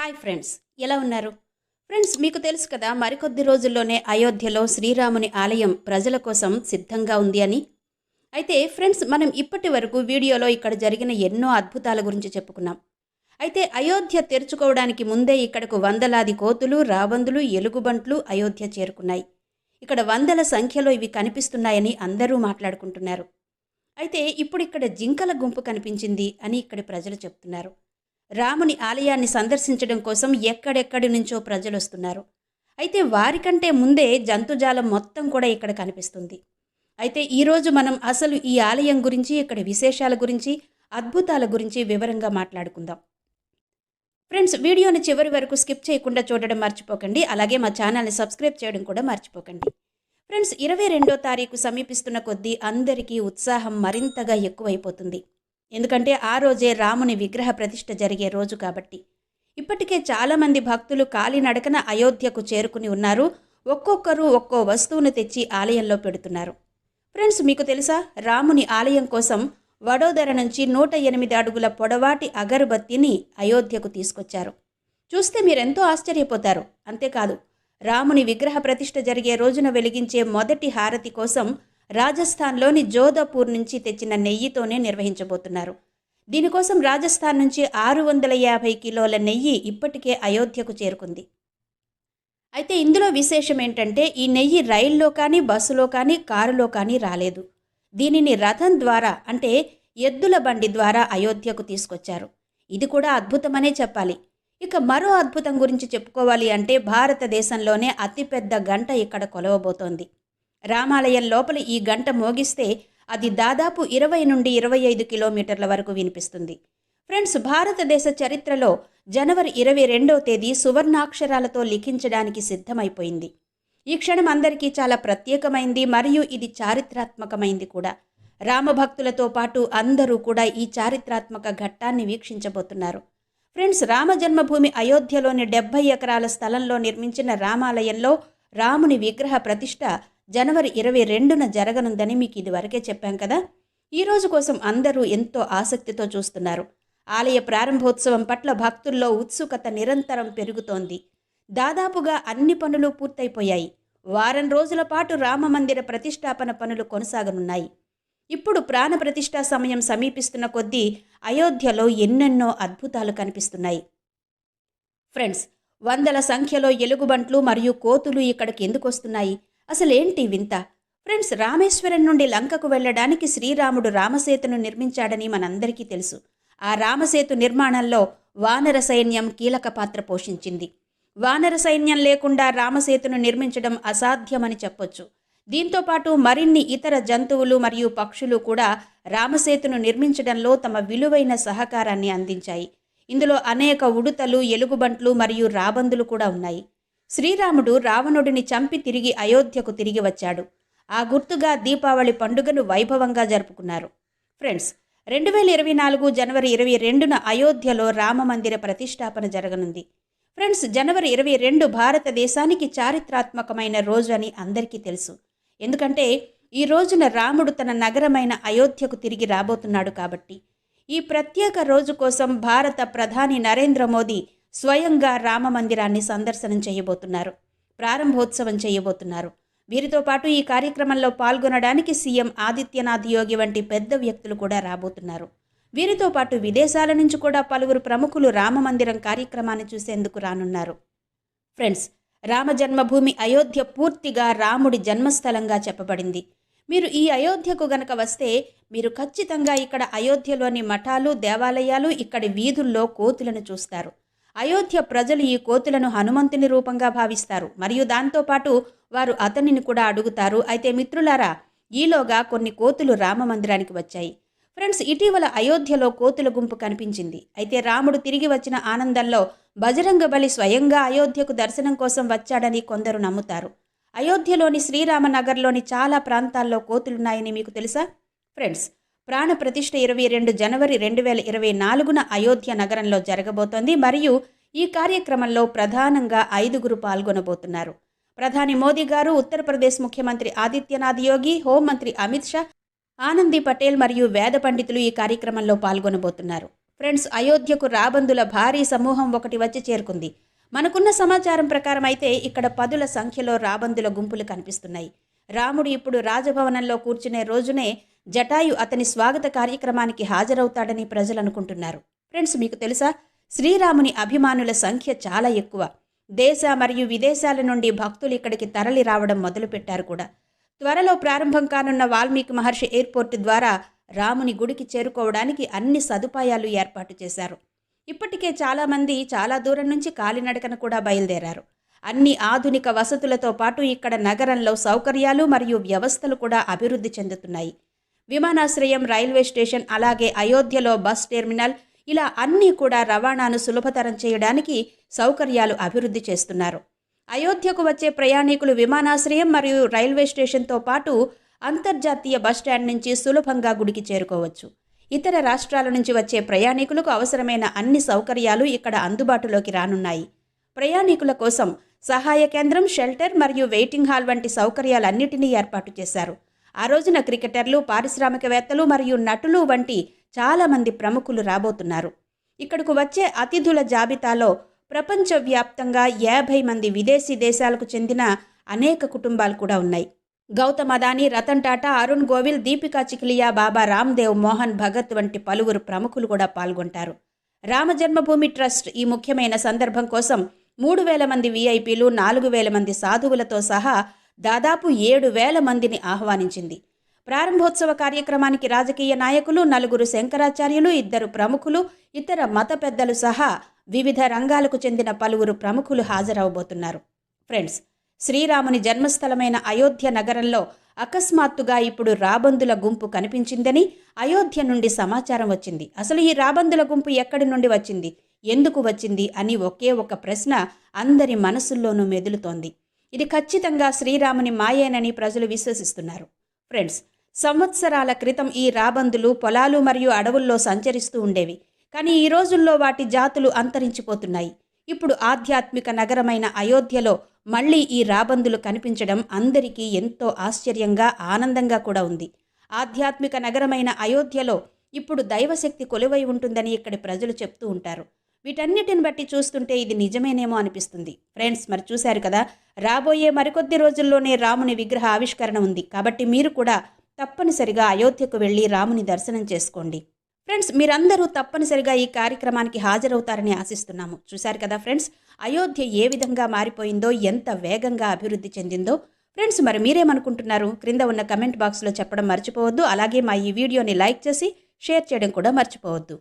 Hi friends ఎలా ఉన్నారు? Friends మీకు తెలుసు కదా మరికొద్ది రోజుల్లోనే అయోధ్యలో శ్రీరాముని ఆలయం ప్రజల కోసం సిద్ధంగా ఉంది అని. అయితే ఫ్రెండ్స్ మనం ఇప్పటి వరకు వీడియోలో ఇక్కడ జరిగిన ఎన్నో అద్భుతాల గురించి చెప్పుకున్నాం. అయితే అయోధ్య తెరుచుకోవడానికి ముందే ఇక్కడకు వందలాది కోతులు రాబందులు ఎలుగుబంట్లు అయోధ్య చేరుకున్నాయి. ఇక్కడ వందల సంఖ్యలో ఇవి కనిపిస్తున్నాయని అందరూ మాట్లాడుకుంటున్నారు. అయితే ఇప్పుడు ఇక్కడ జింకల గుంపు కనిపించింది అని ఇక్కడి ప్రజలు చెప్తున్నారు. రాముని ఆలయాన్ని సందర్శించడం కోసం ఎక్కడెక్కడి నుంచో ప్రజలు వస్తున్నారు. అయితే వారికంటే ముందే జంతుజాలం మొత్తం కూడా ఇక్కడ కనిపిస్తుంది. అయితే ఈరోజు మనం అసలు ఈ ఆలయం గురించి ఇక్కడ విశేషాల గురించి అద్భుతాల గురించి వివరంగా మాట్లాడుకుందాం. ఫ్రెండ్స్ వీడియోని చివరి వరకు స్కిప్ చేయకుండా చూడడం మర్చిపోకండి. అలాగే మా ఛానల్ని సబ్స్క్రైబ్ చేయడం కూడా మర్చిపోకండి. ఫ్రెండ్స్ ఇరవై రెండో తారీఖు సమీపిస్తున్న కొద్దీ అందరికీ ఉత్సాహం మరింతగా ఎక్కువైపోతుంది. ఎందుకంటే ఆ రోజే రాముని విగ్రహ ప్రతిష్ఠ జరిగే రోజు కాబట్టి. ఇప్పటికే చాలామంది భక్తులు కాలినడకన అయోధ్యకు చేరుకుని ఉన్నారు. ఒక్కొక్కరు ఒక్కో వస్తువును తెచ్చి ఆలయంలో పెడుతున్నారు. ఫ్రెండ్స్ మీకు తెలుసా? రాముని ఆలయం కోసం వడోదర నుంచి నూట ఎనిమిది అడుగుల పొడవాటి అగరుబత్తిని అయోధ్యకు తీసుకొచ్చారు. చూస్తే మీరెంతో ఆశ్చర్యపోతారు. అంతేకాదు రాముని విగ్రహ ప్రతిష్ఠ జరిగే రోజున వెలిగించే మొదటి హారతి కోసం రాజస్థాన్లోని జోధపూర్ నుంచి తెచ్చిన నెయ్యితోనే నిర్వహించబోతున్నారు. దీనికోసం రాజస్థాన్ నుంచి ఆరు వందల యాభై కిలోల నెయ్యి ఇప్పటికే అయోధ్యకు చేరుకుంది. అయితే ఇందులో విశేషం ఏంటంటే ఈ నెయ్యి రైల్లో కానీ బస్సులో కానీ కారులో కానీ రాలేదు. దీనిని రథం ద్వారా అంటే ఎద్దుల బండి ద్వారా అయోధ్యకు తీసుకొచ్చారు. ఇది కూడా అద్భుతమనే చెప్పాలి. ఇక మరో అద్భుతం గురించి చెప్పుకోవాలి అంటే భారతదేశంలోనే అతిపెద్ద గంట ఇక్కడ కొలవబోతోంది. రామాలయం లోపల ఈ గంట మోగిస్తే అది దాదాపు ఇరవై నుండి ఇరవై ఐదు కిలోమీటర్ల వరకు వినిపిస్తుంది. ఫ్రెండ్స్ భారతదేశ చరిత్రలో జనవరి ఇరవై రెండవ తేదీ సువర్ణాక్షరాలతో లిఖించడానికి సిద్ధమైపోయింది. ఈ క్షణం అందరికీ చాలా ప్రత్యేకమైంది మరియు ఇది చారిత్రాత్మకమైంది కూడా. రామభక్తులతో పాటు అందరూ కూడా ఈ చారిత్రాత్మక ఘట్టాన్ని వీక్షించబోతున్నారు. ఫ్రెండ్స్ రామ జన్మభూమి అయోధ్యలోని డెబ్బై ఎకరాల స్థలంలో నిర్మించిన రామాలయంలో రాముని విగ్రహ ప్రతిష్ట జనవరి ఇరవై రెండున జరగనుందని మీకు ఇదివరకే చెప్పాం కదా? ఈ రోజు కోసం అందరూ ఎంతో ఆసక్తితో చూస్తున్నారు. ఆలయ ప్రారంభోత్సవం పట్ల భక్తుల్లో ఉత్సుకత నిరంతరం పెరుగుతోంది. దాదాపుగా అన్ని పనులు పూర్తయిపోయాయి. వారం రోజుల పాటు రామమందిర ప్రతిష్టాపన పనులు కొనసాగనున్నాయి. ఇప్పుడు ప్రాణ ప్రతిష్టా సమయం సమీపిస్తున్న కొద్దీ అయోధ్యలో ఎన్నెన్నో అద్భుతాలు కనిపిస్తున్నాయి. ఫ్రెండ్స్ వందల సంఖ్యలో ఎలుగుబంట్లు మరియు కోతులు ఇక్కడికి ఎందుకు వస్తున్నాయి? అసలేంటి వింత? ఫ్రెండ్స్ రామేశ్వరం నుండి లంకకు వెళ్ళడానికి శ్రీరాముడు రామసేతును నిర్మించాడని మనందరికీ తెలుసు. ఆ రామసేతు నిర్మాణంలో వానర సైన్యం కీలక పాత్ర పోషించింది. వానర సైన్యం లేకుండా రామసేతును నిర్మించడం అసాధ్యమని చెప్పొచ్చు. దీంతో పాటు మరిన్ని ఇతర జంతువులు మరియు పక్షులు కూడా రామసేతును నిర్మించడంలో తమ విలువైన సహకారాన్ని అందించాయి. ఇందులో అనేక ఉడుతలు ఎలుగుబంట్లు మరియు రాబందులు కూడా ఉన్నాయి. శ్రీరాముడు రావణుడిని చంపి తిరిగి అయోధ్యకు తిరిగి వచ్చాడు. ఆ గుర్తుగా దీపావళి పండుగను వైభవంగా జరుపుకున్నారు. ఫ్రెండ్స్ రెండు వేల ఇరవై నాలుగు జనవరి ఇరవై రెండున అయోధ్యలో రామమందిర ప్రతిష్టాపన జరగనుంది. ఫ్రెండ్స్ జనవరి ఇరవై రెండు భారతదేశానికి చారిత్రాత్మకమైన రోజు అని అందరికీ తెలుసు. ఎందుకంటే ఈ రోజున రాముడు తన నగరమైన అయోధ్యకు తిరిగి రాబోతున్నాడు కాబట్టి. ఈ ప్రత్యేక రోజు కోసం భారత ప్రధాని నరేంద్ర మోదీ స్వయంగా రామ మందిరాన్ని సందర్శనం చేయబోతున్నారు ప్రారంభోత్సవం చేయబోతున్నారు. వీరితో పాటు ఈ కార్యక్రమంలో పాల్గొనడానికి సీఎం ఆదిత్యనాథ్ యోగి వంటి పెద్ద వ్యక్తులు కూడా రాబోతున్నారు. వీరితో పాటు విదేశాల నుంచి కూడా పలువురు ప్రముఖులు రామమందిరం కార్యక్రమాన్ని చూసేందుకు రానున్నారు. ఫ్రెండ్స్ రామ జన్మభూమి అయోధ్య పూర్తిగా రాముడి జన్మస్థలంగా చెప్పబడింది. మీరు ఈ అయోధ్యకు గనక వస్తే మీరు ఖచ్చితంగా ఇక్కడ అయోధ్యలోని మఠాలు దేవాలయాలు ఇక్కడి వీధుల్లో కోతులను చూస్తారు. అయోధ్య ప్రజలు ఈ కోతులను హనుమంతుని రూపంగా భావిస్తారు. మరియు దాంతోపాటు వారు అతనిని కూడా అడుగుతారు. అయితే మిత్రులారా ఈలోగా కొన్ని కోతులు రామ మందిరానికి వచ్చాయి. ఫ్రెండ్స్ ఇటీవల అయోధ్యలో కోతుల గుంపు కనిపించింది. అయితే రాముడు తిరిగి వచ్చిన ఆనందంలో బజరంగ బలి స్వయంగా అయోధ్యకు దర్శనం కోసం వచ్చాడని కొందరు నమ్ముతారు. అయోధ్యలోని శ్రీరామనగర్లోని చాలా ప్రాంతాల్లో కోతులున్నాయని మీకు తెలుసా? ఫ్రెండ్స్ ప్రాణప్రతిష్ఠ ఇరవై రెండు జనవరి రెండు వేల ఇరవై నాలుగున అయోధ్య నగరంలో జరగబోతోంది. మరియు ఈ కార్యక్రమంలో ప్రధానంగా ఐదుగురు పాల్గొనబోతున్నారు. ప్రధాని మోదీ గారు ఉత్తరప్రదేశ్ ముఖ్యమంత్రి ఆదిత్యనాథ్ యోగి హోంమంత్రి అమిత్ షా ఆనందీ పటేల్ మరియు వేద పండితులు ఈ కార్యక్రమంలో పాల్గొనబోతున్నారు. ఫ్రెండ్స్ అయోధ్యకు రాబందుల భారీ సమూహం ఒకటి వచ్చి చేరుకుంది. మనకున్న సమాచారం ప్రకారం అయితే ఇక్కడ పదుల సంఖ్యలో రాబందుల గుంపులు కనిపిస్తున్నాయి. రాముడు ఇప్పుడు రాజభవనంలో కూర్చునే రోజునే జటాయు అతని స్వాగత కార్యక్రమానికి హాజరవుతాడని ప్రజలు అనుకుంటున్నారు ఫ్రెండ్స్ మీకు తెలుసా? శ్రీరాముని అభిమానుల సంఖ్య చాలా ఎక్కువ. దేశ మరియు విదేశాల నుండి భక్తులు ఇక్కడికి తరలి రావడం మొదలుపెట్టారు కూడా. త్వరలో ప్రారంభం కానున్న వాల్మీకి మహర్షి ఎయిర్పోర్ట్ ద్వారా రాముని గుడికి చేరుకోవడానికి అన్ని సదుపాయాలు ఏర్పాటు చేశారు. ఇప్పటికే చాలామంది చాలా దూరం నుంచి కాలినడకన కూడా బయలుదేరారు. అన్ని ఆధునిక వసతులతో పాటు ఇక్కడ నగరంలో సౌకర్యాలు మరియు వ్యవస్థలు కూడా అభివృద్ధి చెందుతున్నాయి. విమానాశ్రయం రైల్వే స్టేషన్ అలాగే అయోధ్యలో బస్ టెర్మినల్ ఇలా అన్నీ కూడా రవాణాను సులభతరం చేయడానికి సౌకర్యాలు అభివృద్ధి చేస్తున్నారు. అయోధ్యకు వచ్చే ప్రయాణికులు విమానాశ్రయం మరియు రైల్వే స్టేషన్తో పాటు అంతర్జాతీయ బస్టాండ్ నుంచి సులభంగా గుడికి చేరుకోవచ్చు. ఇతర రాష్ట్రాల నుంచి వచ్చే ప్రయాణికులకు అవసరమైన అన్ని సౌకర్యాలు ఇక్కడ అందుబాటులోకి రానున్నాయి. ప్రయాణికుల కోసం సహాయ కేంద్రం షెల్టర్ మరియు వెయిటింగ్ హాల్ వంటి సౌకర్యాలన్నిటినీ ఏర్పాటు చేశారు. ఆ రోజున క్రికెటర్లు పారిశ్రామికవేత్తలు మరియు నటులు వంటి చాలామంది ప్రముఖులు రాబోతున్నారు. ఇక్కడకు వచ్చే అతిథుల జాబితాలో ప్రపంచవ్యాప్తంగా యాభై మంది విదేశీ దేశాలకు చెందిన అనేక కుటుంబాలు కూడా ఉన్నాయి. గౌతమ్ అదానీ రతన్ టాటా అరుణ్ గోవిల్ దీపికా చికిలియా బాబా రామ్దేవ్ మోహన్ భగత్ వంటి పలువురు ప్రముఖులు కూడా పాల్గొంటారు. రామ జన్మభూమి ట్రస్ట్ ఈ ముఖ్యమైన సందర్భం కోసం మూడు వేల మంది వీఐపీలు నాలుగు వేల మంది సాధువులతో సహా దాదాపు ఏడు వేల మందిని ఆహ్వానించింది. ప్రారంభోత్సవ కార్యక్రమానికి రాజకీయ నాయకులు నలుగురు శంకరాచార్యులు ఇద్దరు ప్రముఖులు ఇతర మత పెద్దలు సహా వివిధ రంగాలకు చెందిన పలువురు ప్రముఖులు హాజరవబోతున్నారు. ఫ్రెండ్స్ శ్రీరాముని జన్మస్థలమైన అయోధ్య నగరంలో అకస్మాత్తుగా ఇప్పుడు రాబందుల గుంపు కనిపించిందని అయోధ్య నుండి సమాచారం వచ్చింది. అసలు ఈ రాబందుల గుంపు ఎక్కడి నుండి వచ్చింది? ఎందుకు వచ్చింది? అని ఒకే ఒక ప్రశ్న అందరి మనసుల్లోనూ మెదులుతోంది. ఇది ఖచ్చితంగా శ్రీరాముని మాయేనని ప్రజలు విశ్వసిస్తున్నారు. ఫ్రెండ్స్ సంవత్సరాల క్రితం ఈ రాబందులు పొలాలు మరియు అడవుల్లో సంచరిస్తూ ఉండేవి. కానీ ఈ రోజుల్లో వాటి జాతులు అంతరించిపోతున్నాయి. ఇప్పుడు ఆధ్యాత్మిక నగరమైన అయోధ్యలో మళ్ళీ ఈ రాబందులు కనిపించడం అందరికీ ఎంతో ఆశ్చర్యంగా ఆనందంగా కూడా ఉంది. ఆధ్యాత్మిక నగరమైన అయోధ్యలో ఇప్పుడు దైవశక్తి కొలువై ఉంటుందని ఇక్కడి ప్రజలు చెప్తూ ఉంటారు. వీటన్నిటిని బట్టి చూస్తుంటే ఇది నిజమేనేమో అనిపిస్తుంది. ఫ్రెండ్స్ మరి చూశారు కదా రాబోయే మరికొద్ది రోజుల్లోనే రాముని విగ్రహ ఆవిష్కరణ ఉంది. కాబట్టి మీరు కూడా తప్పనిసరిగా అయోధ్యకు వెళ్ళి రాముని దర్శనం చేసుకోండి. ఫ్రెండ్స్ మీరందరూ తప్పనిసరిగా ఈ కార్యక్రమానికి హాజరవుతారని ఆశిస్తున్నాము. చూశారు కదా ఫ్రెండ్స్ అయోధ్య ఏ విధంగా మారిపోయిందో ఎంత వేగంగా అభివృద్ధి చెందిందో. ఫ్రెండ్స్ మరి మీరేమనుకుంటున్నారు? క్రింద ఉన్న కమెంట్ బాక్స్లో చెప్పడం మర్చిపోవద్దు. అలాగే మా ఈ వీడియోని లైక్ చేసి షేర్ చేయడం కూడా మర్చిపోవద్దు.